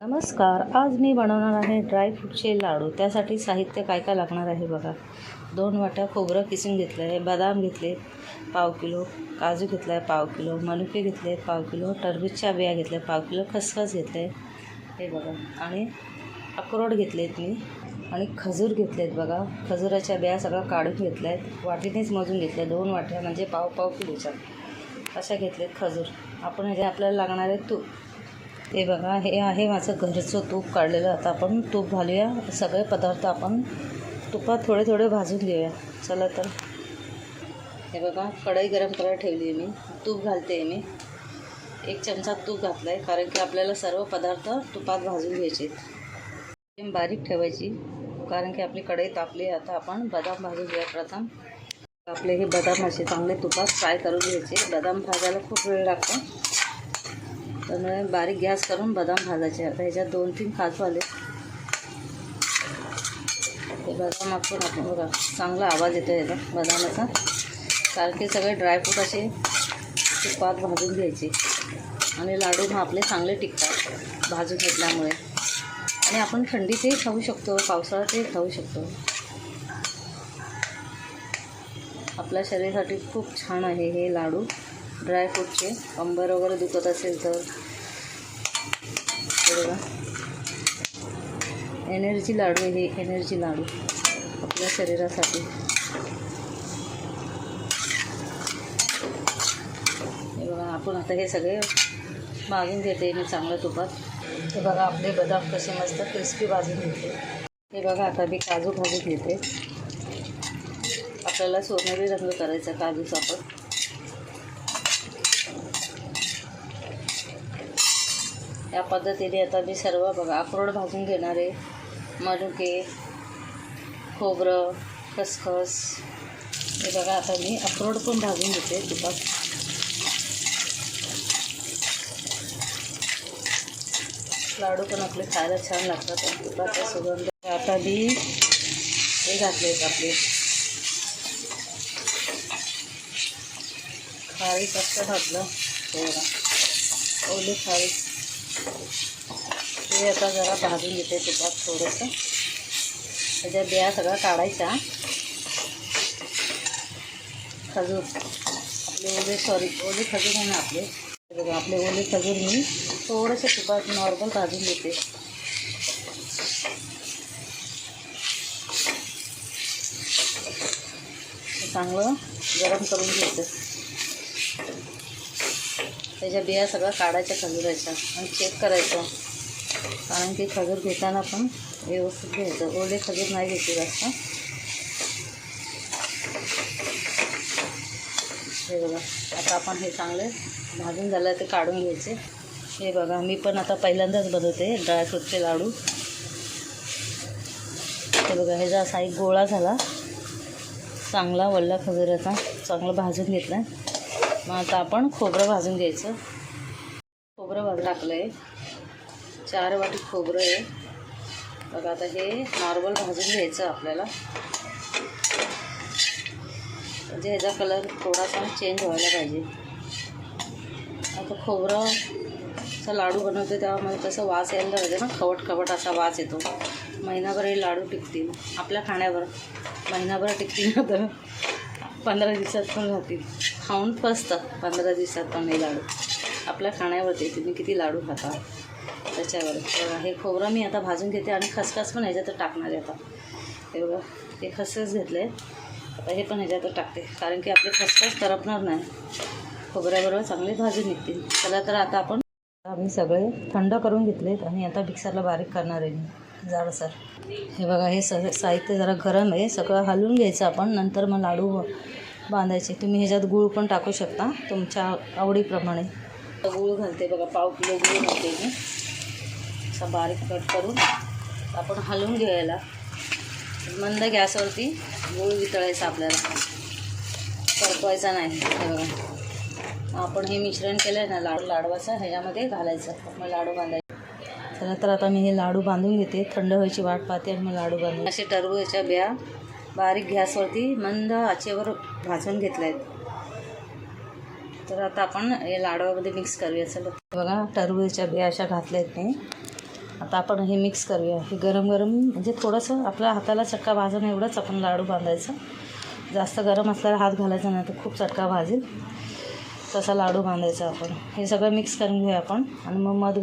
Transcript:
नमस्कार आज मी बनवणार आहे ड्रायफ्रूटचे लाडू. त्यासाठी साहित्य काय काय लागणार आहे बघा. दोन वाट्या खोबरं किसून घेतलं आहे बदाम घेतले पाव किलो काजू घेतला आहे पाव किलो मनुके घेतले पाव किलो टरबूजच्या बिया घेतल्या पाव किलो खसखस घेतले हे बघा. आणि अक्रोड घेतलेत मी. आणि खजूर घेतलेत बघा. खजुराच्या बिया सगळ्या काढून घेतल्या आहेत. वाटीनेच मोजून घेतल्या दोन वाट्या म्हणजे पाव पाव किलोच्या. अशा घेतलेत खजूर. आपण हे आपल्याला लागणार आहे तूप. ते बघा हे आहे माझं घरचं तूप काढलेलं. आता आपण तूप घालूया. सगळे पदार्थ आपण तुपात थोडे थोडे भाजून घेऊया. चला तर. हे बघा कढई गरम करायला ठेवली आहे मी. तूप घालते आहे मी. एक चमचा तूप घातला आहे कारण की आपल्याला सर्व पदार्थ तुपात भाजून घ्यायचे फ्लेम बारीक ठेवायची कारण की आपली कढई तापली आता आपण बदाम भाजून घेऊया प्रथम. आपले हे बदाम असे चांगले तुपात फ्राय करून घ्यायचे. बदाम भाजायला खूप वेळ लागतो. त्यामुळे बारीक गॅस करून बदाम भाजायचे. आता ह्याच्यात दोन तीन काजू आले ते बदाम आपण आपण बघा चांगला आवाज येतो याचा बदामाचा. कारण की सगळे ड्रायफ्रूट असे तुपात भाजून घ्यायचे. आणि लाडू मग आपले चांगले टिकतात भाजून घेतल्यामुळे. आणि आपण थंडीतही खाऊ शकतो पावसाळ्यातही खाऊ शकतो. आपल्या शरीरासाठी खूप छान आहे हे लाडू. ड्रायफ्रूटचे कंबर वगैरे दुखत असेल तर. बघा. एनर्जी लाडू हे एनर्जी लाडू. आपल्या शरीरासाठी. हे बघा आपण आता हे सगळे भाजून घेते मी चांगल्या तुपात. हे बघा आपले बदाम कसे मस्त क्रिस्पी भाजून घेते. हे बघा आता मी काजू भाजून घेते. आपल्याला सोनेरी रंग करायचा काजूचा आपण या पद्धतीने आता मी सर्व बघा अक्रोड भाजून घेणारे मनुके खोबरं खसखस. हे बघा आता मी अक्रोड पण भाजून घेते तुपात. लाडू पण आपले खायला छान लागतात. तुपाचा सुगंध. आता मी हे घातले आहेत आपले. खारी कसं घातलं हे ओली ओले खारी हे आता जरा भाजून घेते तुपात थोडंसं. त्याच्या बिया सगळ्या काढायच्या. खजूर. आपले ओले सॉरी ओले खजूर आहे ना आपले. बघा आपले ओले खजूर मी थोडंसं तुपात नॉर्मल भाजून घेते. चांगलं गरम करून घ्यायचं त्याच्या बिया सगळ्या काढायच्या खजुराच्या आणि चेक करायचं. कारण की खजूर घेताना पण व्यवस्थित घ्यायचं. ओले खजूर नाही घ्यायचे जास्त. हे बघा आता आपण हे चांगले भाजून झालं ते काढून घ्यायचे. हे बघा मी पण आता पहिल्यांदाच बनवते ड्रायफ्रूटचे लाडू. हे बघा ह्याचा असा एक गोळा झाला. चांगला वल्ला खजुराचा चांगला भाजून घेतला मग आता आपण खोबरं भाजून घ्यायचं. खोबरं भाजून टाकलं आहे चार वाटी खोबरं आहे. बघा आता हे नॉर्मल भाजून घ्यायचं आपल्याला. म्हणजे ह्याचा कलर थोडासा चेंज व्हायला पाहिजे. आता खोबरंचा लाडू बनवते तेव्हा मला तसं वास यायला पाहिजे ना खवट खवट असा वास येतो. महिनाभर हे लाडू टिकतील आपल्या खाण्यावर. महिनाभर टिकतील ना तर पंधरा दिवसात पण राहतील खाऊन फसतात पंधरा दिवसात पण हे लाडू. आपल्या खाण्यावरती तुम्ही किती लाडू खाता. त्याच्यावर. बघा हे खोबरं मी आता भाजून घेते आणि खसखस पण ह्याच्यात टाकणार आहे आता. हे बघा हे खसखस घेतले आता हे पण ह्याच्यात टाकते. कारण की आपले खसखस तरपणार नाही. खोबऱ्याबरोबर चांगले भाजून निघतील चला तर आता आपण आम्ही सगळे थंड करून घेतलेत आणि आता मिक्सरला बारीक करणार आहे मी जाडसर. हे बघा हे सगळं साहित्य जरा गरम आहे. सगळं हलवून घ्यायचं आपण. नंतर मग लाडू बांधायचे. तुम्ही ह्याच्यात गूळ पण टाकू शकता तुमच्या आवडीप्रमाणे. गूळ घालते बघा पाव किलो गूळ घालते मी. असा बारीक कट करून आपण हलवून घ्यायला मंद गॅसवरती गुळ वितळायचा आपल्याला. करपवायचा नाही हे बघा. आपण हे मिश्रण केलं आहे ना लाडू लाडवाचं ह्याच्यामध्ये घालायचं. मग लाडू बांधायचे. चला तर आता मी हे लाडू बांधून घेते. थंड व्हायची वाट पाहते आणि मग लाडू बांधून असे टरबूजाच्या बिया बारीक गॅसवरती मंद आचेवर भाजून घेतल्या आहेत तर आता आपण हे लाडवामध्ये मिक्स करूया. चला. बघा टरबूजच्या बिया अशा घातल्या आहेत मी. आता आपण हे मिक्स करूया. हे गरम गरम म्हणजे थोडंसं आपल्या हाताला चटका भाजून एवढंच आपण लाडू बांधायचं. जास्त गरम असल्याला हात घालायचा नाही तर खूप चटका भाजेल. तसा लाडू बांधायचा आपण. हे सगळं मिक्स करून घेऊया आपण. आणि मग मध